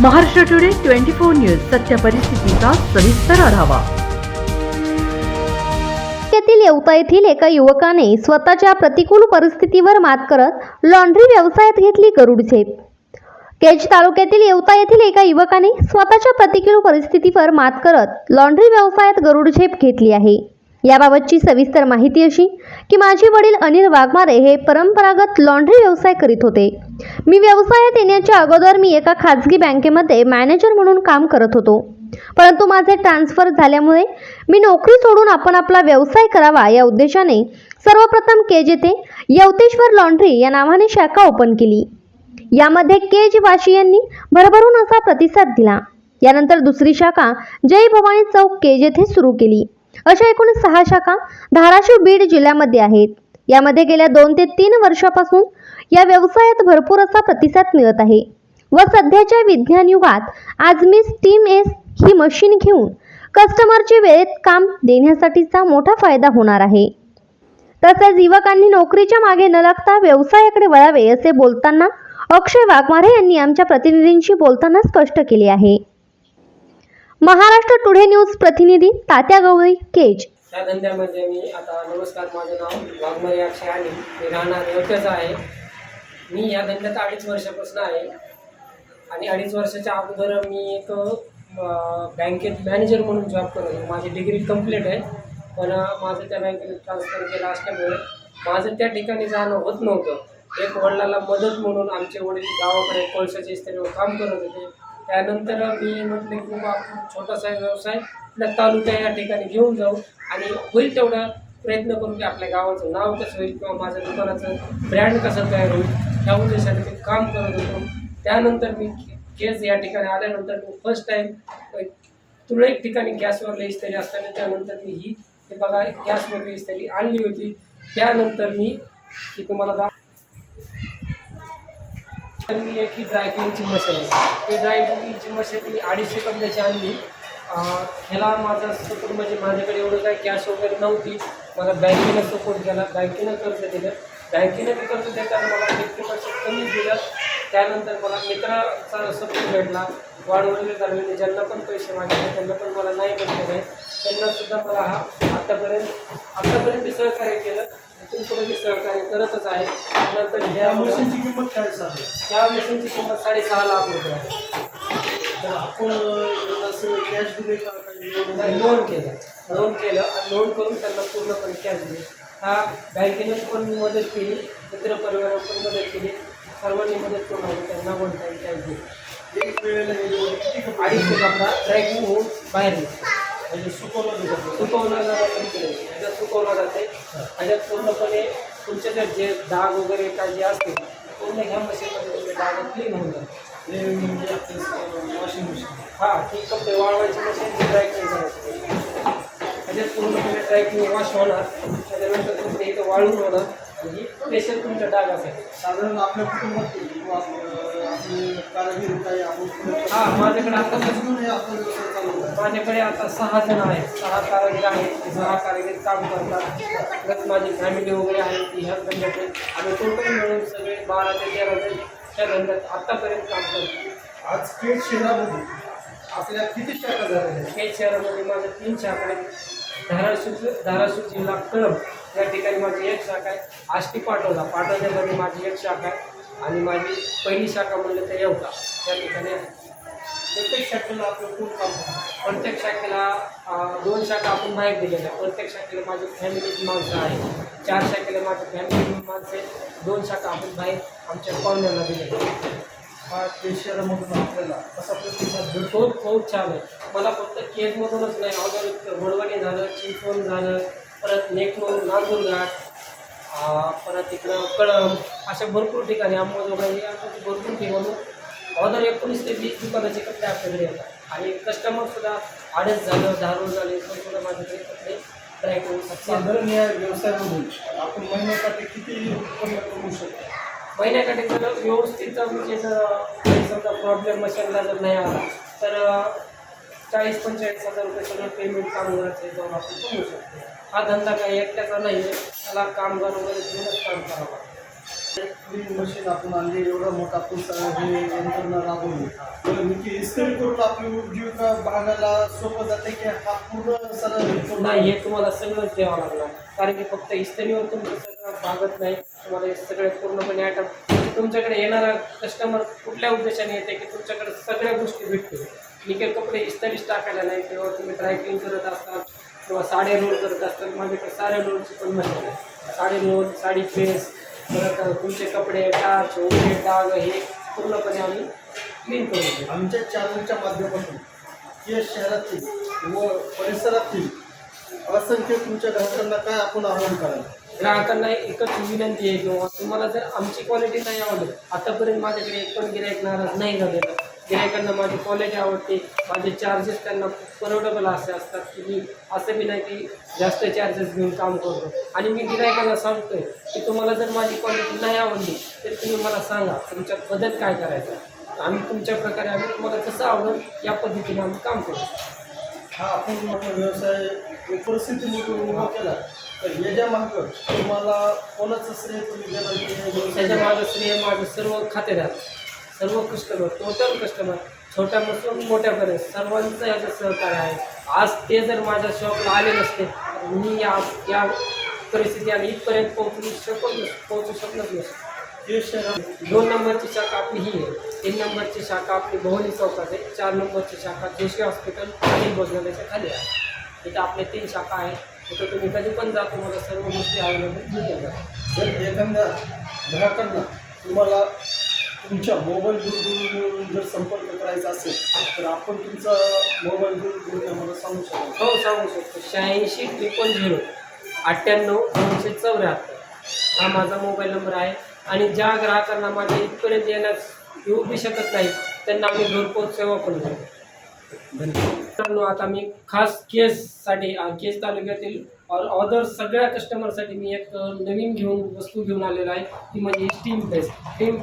Maharashtra today twenty four news सत्य परिस्थितीचा सविस्तर आढावा. तालुक्यातील येवता येथील एका युवकाने स्वतःच्या प्रतिकूल परिस्थितीवर मात करत लॉन्ड्री व्यवसायात घेतली गरुड झेप. केज तालुक्यातील येवता येथील एका युवकाने स्वतःच्या प्रतिकूल परिस्थितीवर मात करत लॉन्ड्री व्यवसायात गरुड झेप घेतली आहे. याबाबतची सविस्तर माहिती अशी की माझे वडील अनिल वाघमारे हे परंपरागत लॉन्ड्री व्यवसाय करीत होते. मी व्यवसायात येण्याच्या अगोदर मी एका खाजगी बँकेमध्ये मॅनेजर म्हणून काम करत होतो. परंतु माझे ट्रान्सफर झाल्यामुळे मी नोकरी सोडून आपण आपला व्यवसाय करावा या उद्देशाने सर्वप्रथम केज येथे यवतेश्वर लॉन्ड्री या नावाने शाखा ओपन केली. यामध्ये केज वाशी यांनी भरभरून असा प्रतिसाद दिला. यानंतर दुसरी शाखा जय भवानी चौक केज येथे सुरू केली. अशा एकूण सहा शाखा धाराशिव बीड जिल्ह्यामध्ये आहेत. यामध्ये गेल्या दोन ते तीन वर्षापासून या व्यवसायात भरपूर असा प्रतिसाद मिळत आहे. व सध्याच्या विज्ञान युगात आज मी स्टीम एस ही मशीन घेऊन कस्टमरचे वेळेत काम देण्यासाठीचा मोठा फायदा होणार आहे. तसेच युवकांनी नोकरीच्या मागे न लागता व्यवसायाकडे वळावे असे बोलताना अक्षय वाघमारे यांनी आमच्या प्रतिनिधींशी बोलताना स्पष्ट केले आहे. महाराष्ट्र टुडे न्यूज प्रतिनिधी तात्या गवळी केज. या धंद्यामध्ये मी आता नमस्कार माझं नाव वाघमय अक्षय आणि मी राहणार योग्यच आहे. मी या धंद्यात अडीच वर्षापासून आहे. आणि अडीच वर्षाच्या अगोदर मी एक बँकेत मॅनेजर म्हणून जॉब करत होतो. माझी डिग्री कंप्लीट आहे. पण माझं त्या बँकेत ट्रान्सफर केलं असल्यामुळे माझं त्या ठिकाणी जाणं होत नव्हतं. एक वडिलाला मदत म्हणून आमचे वडील गावाकडे कोळशाचे इस्त्रीवर काम करत होते. त्यानंतर मी म्हटलं की बाबा छोटासा व्यवसाय आपल्या तालुक्या या ठिकाणी घेऊन जाऊ. आणि होईल तेवढा प्रयत्न करू की आपल्या गावाचं नाव कसं होईल किंवा माझ्या दुकानाचं ब्रँड कसं तयार होईल ह्या उद्देशाने मी काम करत होतो. त्यानंतर मी गॅस या ठिकाणी आल्यानंतर मी फर्स्ट टाईम तुरळक ठिकाणी गॅसवर इस्त्री असताना त्यानंतर मी ही हे बघा गॅसवर इस्त्री आणली होती. त्यानंतर मी ती तुम्हाला दा मी एक ही ड्रायक्लिंगची मशीन आहे ड्राय ड्रायक्लिंगची मशीन मी अडीचशे कपड्याची आणली. ह्याला माझा सपोर्ट म्हणजे माझ्याकडे एवढं काय कॅश वगैरे नव्हती. मला बँकेनं सपोर्ट केला. बँकेनं कर्ज दिलं. बँकेनं बी कर्ज देताना मला फिफ्टी पर्सेंट कमी दिलं. त्यानंतर मला मित्राचा सपोर्ट भेटला. वाढवलेले झालेले ज्यांना पण पैसे मागितले त्यांना पण मला नाही भेटले. नाही त्यांना सुद्धा मला हा आत्तापर्यंत आत्तापर्यंत सहकार्य केलं. इथून पुढे मी सहकार्य करतच आहे नंतर ह्या मशीनची किंमत काय सांगेल? त्या मशीनची किंमत साडेसहा लाख रुपये आहे. तर आपण असं कॅश दिले का काही लोन केलं. लोन केलं आणि लोन करून त्यांना पूर्णपणे कॅश दिली. हा बँकेने पण मदत केली मित्र परिवाराने पण मदत केली. सर्वांनी मदत करून आम्ही त्यांना वन टाईम कॅश दिली. अडीचशे कपडा ड्रायकिंग होऊन बाहेर निघतो म्हणजे सुकवलं जातं सुकवलं जातं ह्याच्यात सुकवलं जाते. ह्याच्यात पूर्णपणे तुमचे जे जे डाग वगैरे काय जे असतील पूर्ण ह्या मशीनमध्ये तुमचे डाग क्लीन होऊन आपलं वॉशिंग मशीन हा ती कपडे वाळवायची मशीन ड्रायक्लिंग करायची. त्याच्यात पूर्णपणे ड्रायक्लिंग वॉश होणार. त्याच्यानंतर तुमच्या इथं वाळून होणार. ही स्पेशल तुमच्या डाग असेल साधारण आपल्या कुटुंबात किंवा आपलं- आपले कारागीर काही आपण हा माझ्याकडे आता म्हणून हे आपला व्यवसाय चालू आहे? माझ्याकडे आता सहा जण आहेत. सहा कारागीर आहेत. ते सहा कारागीर काम करतात. प्लस माझी फॅमिली वगैरे आहे ती ह्याच धंद्यात आम्ही टोटल मिळून सगळे बारा ते तेरा जण त्या धंद्यात आत्तापर्यंत काम करतो. आज केज शहरामध्ये आपल्या किती शाखा झालेल्या आहेत? शहरामध्ये माझ्या तीन शाखा आहेत. धाराशिव धाराशिव जिल्हा कळंब. या ठिकाणी माझी एक शाखा आहे. आष्टी पाटोदा. पाटोद्यामध्ये माझी एक शाखा आहे. आणि माझी पहिली शाखा म्हणलं तर येवता या ठिकाणी आहे. प्रत्येक शाखेला आपलं खूप काम प्रत्येक शाखेला दोन शाखा आपण बाहेर दिलेल्या आहेत. प्रत्येक शाखेला माझी फॅमिलीची माणसं आहे चार शाखेला माझी फॅमिली माणसं आहे दोन शाखा आपण बाहेर आमच्या पाहुण्यांना दिलेल्या आहेत. हा आपल्याला असा प्रतिसाद भेटतो. खूप छान आहे. मला फक्त केजमधूनच नाही अगोदर वडवणी झालं चिंचवण झालं परत नेकनूर नांदूरघाट परत इकडं कळंब अशा भरपूर ठिकाणी अंबाजोगाई अशा भरपूर ठिकाणी. अगोदर एकोणीस ते वीस दुकानाचे कपडे आपल्याकडे येतात. आणि कस्टमर सुद्धा आडस झालं धारूळ झाले सुद्धा माझ्याकडे कपडे ट्राय करू शकतात साधारण या व्यवसायामधून आपण महिन्यासाठी किती उत्पन्न कमवू शकतो? महिन्याकाठी जर व्यवस्थित म्हणजे जर समजा प्रॉब्लेम मशीनला जर नाही आला तर चाळीस पंचेचाळीस हजार रुपये सगळं पेमेंट कामगाराचं जाऊन आपण कमवू शकतो. हा धंदा काही एकट्याचा नाही आहे. त्याला कामगार वगैरे घेऊनच काम करावं लागतं. मशीन आपण आणली एवढा मोठा आपण सगळं हे यंत्रणा राबवली तर इस्त्री करून आपली उपजीविका भागाला सोपं जाते की हा पूर्ण सरळ नाही हे तुम्हाला सगळंच द्यावं लागणार. कारण की फक्त इस्त्रीवर तुमचं सगळं भागत नाही. तुम्हाला हे सगळे पूर्णपणे आयटम तुमच्याकडे येणारा कस्टमर कुठल्या उद्देशाने येते की तुमच्याकडे सगळ्या गोष्टी भेटतील? काही कपडे इस्त्रीच टाकायला नाही किंवा तुम्ही ड्रायक्लिंग करत असतात किंवा साडे रोल करत असतात. माझ्याकडे साड्या रोलची पण मशीन आहे. साडी रोल साडी प्रेस परत तुमचे कपडे टाच ओले डाग हे पूर्णपणे आम्ही क्लीन करून देतो. आमच्या चॅनलच्या माध्यमातून या शहरातील व परिसरातील असंख्य तुमच्या ग्राहकांना काय आपण आवाहन कराल? ग्राहकांना एकच विनंती आहे किंवा तुम्हाला जर आमची क्वालिटी नाही आवडत आतापर्यंत माझ्याकडे एक पण गिरायक नाराज नाही झालेलं. गिरायकांना माझी क्वालिटी आवडते. माझे चार्जेस त्यांना परवडेबल असे असतात की मी असं बी नाही की जास्त चार्जेस घेऊन काम करतो. आणि मी गिरायकांना सांगतोय की तुम्हाला जर माझी क्वालिटी नाही आवडली तर तुम्ही मला सांगा तुमच्यात बदल काय करायचा. आम्ही तुमच्या प्रकारे आम्ही तुम्हाला कसं आवडेल या पद्धतीने आम्ही काम करतो हा आपण मोठा व्यवसाय परिस्थितीमधून उभा केला तर याच्या मागं तुम्हाला कोणाचं श्रेय तुम्ही त्याच्या माझं श्रेय माझं सर्व खातेदार. सर्व कस्टमर टोटल कस्टमर छोट्यापासून मोठ्यापर्यंत सर्वांचं याचं सहकार्य आहे. आज ते जर माझ्या शॉपला आले नसते तर मी या या परिस्थिती आणि इथपर्यंत पोहोचू शकत नस पोहोचू शकत नसतो. दोन नंबरची शाखा आपली ही आहे. तीन नंबरची शाखा आपली भवानी चौकात आहे. चार नंबरची शाखा जोशी हॉस्पिटल आणि भोजनालयाच्या खाली आहे. इथं आपल्या तीन शाखा आहेत. तिथं तुम्ही कधी पण जा तुम्हाला सर्व गोष्टी अवेलेबल मिळतील जर एखाद्या ग्राहकांना तुम्हाला तुमच्या मोबाईल बिल जर संपर्क करायचा असेल तर आपण तुमचा मोबाईल बिल आम्हाला सांगू शकतो हो सांगू शकतो. शहाऐंशी ट्रिपल झिरो अठ्ठ्याण्णव दोनशे चौऱ्याहत्तर. हा माझा मोबाईल नंबर आहे. आणि ज्या ग्राहकांना माझ्या इथपर्यंत येण्यास येऊ बी शकत नाही त्यांना आम्ही घरपोच सेवा पण देतो धन्यवाद. आता मी खास केससाठी केस तालुक्यातील अदर सगळ्या कस्टमरसाठी मी एक नवीन घेऊन वस्तू घेऊन आलेलो आहे. ती म्हणजे स्टीम प्रेस स्टीम